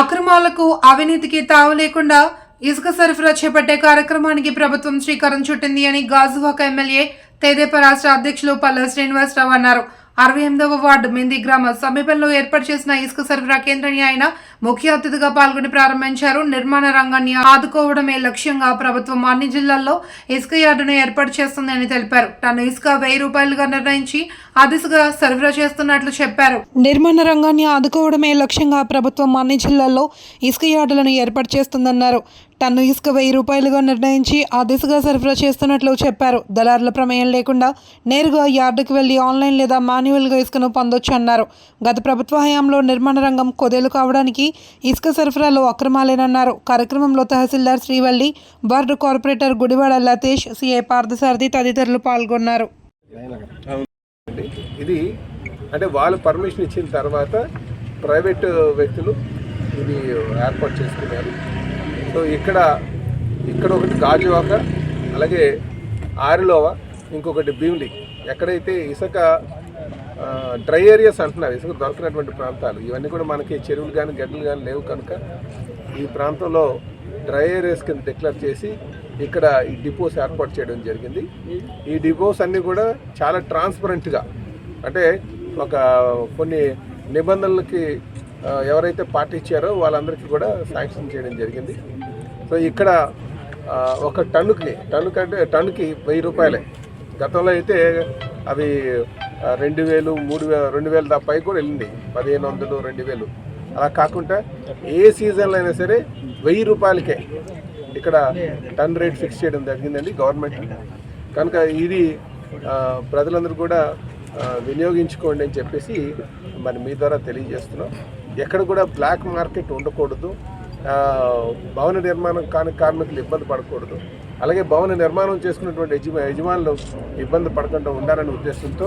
అక్రమాలకు అవినీతికి తావు లేకుండా ఇసుక సరఫరా చేపట్టే కార్యక్రమానికి ప్రభుత్వం శ్రీకారం చుట్టింది అని గాజువాక ఎమ్మెల్యే తెదేప రాష్ట్ర అధ్యక్షులు పల్ల శ్రీనివాసరావు అన్నారు. అరవై ఎనిమిదవ వార్డు మింది గ్రామ సమీపంలో ఏర్పాటు చేసిన ఇసుక సరఫరా కేంద్రాన్ని ఆయన ముఖ్య అతిథిగా పాల్గొని ప్రారంభించారు. నిర్మాణ రంగాన్ని ఆదుకోవడమే లక్ష్యంగా ప్రభుత్వం అన్ని జిల్లాల్లో ఇసుక యార్డును ఏర్పాటు చేస్తుందని తెలిపారు. టన్ను ఇసుక వెయ్యి రూపాయలుగా నిర్ణయించి ఆ దిశగా సరఫరా చేస్తున్నట్లు చెప్పారు. నిర్మాణ రంగాన్ని ఆదుకోవడమే లక్ష్యంగా ప్రభుత్వం అన్ని జిల్లాల్లో ఇసుక యార్డులను ఏర్పాటు చేస్తుందన్నారు. టన్ను ఇసుక వెయ్యి రూపాయలుగా నిర్ణయించి ఆ దిశగా సరఫరా చేస్తున్నట్లు చెప్పారు. దళారుల ప్రమేయం లేకుండా నేరుగా యార్డుకు వెళ్ళి ఆన్లైన్ లేదా మాన్యువల్గా ఇసుకను పొందొచ్చు అన్నారు గత ప్రభుత్వ హయాంలో నిర్మాణ రంగం కొదేలు కావడానికి ఇసుక సరఫరాలో అక్రమాలేనన్నారు. కార్యక్రమంలో తహసీల్దార్ Srivalli ward corporator Gudivada Latesh C A Parthasarathi తదితరులు పాల్గొన్నారు. ఇది అంటే వాళ్ళు పర్మిషన్ ఇచ్చిన తర్వాత ప్రైవేట్ వ్యక్తులు ఇది ఏర్పాటు చేసుకున్నారు. సో ఇక్కడ ఇక్కడ ఒకటి గాజువాక అలాగే ఆరిలోవ ఇంకొకటి భీమిలి. ఎక్కడైతే ఇసుక డ్రై ఏరియాస్ అంటున్నారు ఇసుక దొరకనటువంటి ప్రాంతాలు ఇవన్నీ కూడా మనకి చెరువులు కానీ గడ్డలు కానీ లేవు కనుక ఈ ప్రాంతంలో డ్రై ఏరియాస్ కింద డిక్లేర్ చేసి ఇక్కడ ఈ డిపోస్ ఏర్పాటు చేయడం జరిగింది. ఈ డిపోస్ అన్నీ కూడా చాలా ట్రాన్స్పరెంట్గా అంటే ఒక కొన్ని నిబంధనలకి ఎవరైతే పాటించారో వాళ్ళందరికీ కూడా శాంక్షన్ చేయడం జరిగింది. సో ఇక్కడ ఒక టన్నుకి టన్ను కంటే టన్నుకి వెయ్యి రూపాయలే. గతంలో అయితే అవి రెండు వేలు మూడు వేలు రెండు వేలు దా పై కూడా వెళ్ళింది. పదిహేను వందలు రెండు వేలు. అలా కాకుండా ఏ సీజన్లో అయినా సరే వెయ్యి రూపాయలకే ఇక్కడ టన్ రేట్ ఫిక్స్ చేయడం జరిగిందండి గవర్నమెంట్. కనుక ఇది ప్రజలందరూ కూడా వినియోగించుకోండి అని చెప్పేసి మరి మీ ద్వారా తెలియజేస్తున్నాం. ఎక్కడ కూడా బ్లాక్ మార్కెట్ ఉండకూడదు. భవన నిర్మాణం కాని కార్మికులు ఇబ్బంది పడకూడదు. అలాగే భవన నిర్మాణం చేసుకున్నటువంటి యజమా యజమానులు ఇబ్బంది పడకుండా ఉండాలనే ఉద్దేశంతో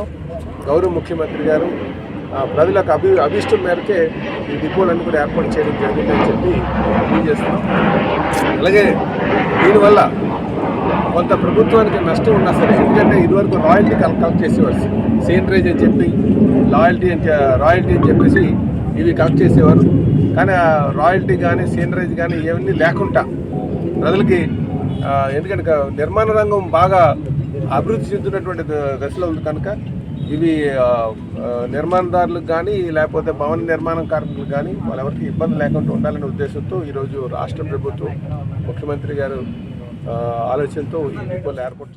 గౌరవ ముఖ్యమంత్రి గారు ప్రజలకు అభి అభిష్టం మేరకే ఈ డిపోలన్నీ కూడా ఏర్పాటు చేయడం జరిగిందని చెప్పి తెలియజేస్తున్నాం. అలాగే దీనివల్ల కొంత ప్రభుత్వానికి నష్టం ఉన్నా సరే ఎందుకంటే ఇదివరకు రాయల్టీ కలెక్ట్ చేసేవారు సీనరేజ్ అని చెప్పి లాయల్టీ అని రాయల్టీ అని చెప్పేసి ఇవి కలెక్ట్ చేసేవారు. కానీ ఆ రాయల్టీ కానీ సీనరేజ్ కానీ ఏమన్నీ లేకుండా ప్రజలకి ఎందుకంటే నిర్మాణ రంగం బాగా అభివృద్ధి చెందుతున్నటువంటి దశలో ఉంది కనుక ఇవి నిర్మాణదారులకు కానీ లేకపోతే భవన నిర్మాణం కార్మికులకు కానీ వాళ్ళెవరికి ఇబ్బంది లేకుండా ఉండాలనే ఉద్దేశంతో ఈరోజు రాష్ట్ర ప్రభుత్వం ముఖ్యమంత్రి గారు ఆలోచనతో ఈ డిపోలు ఏర్పాటు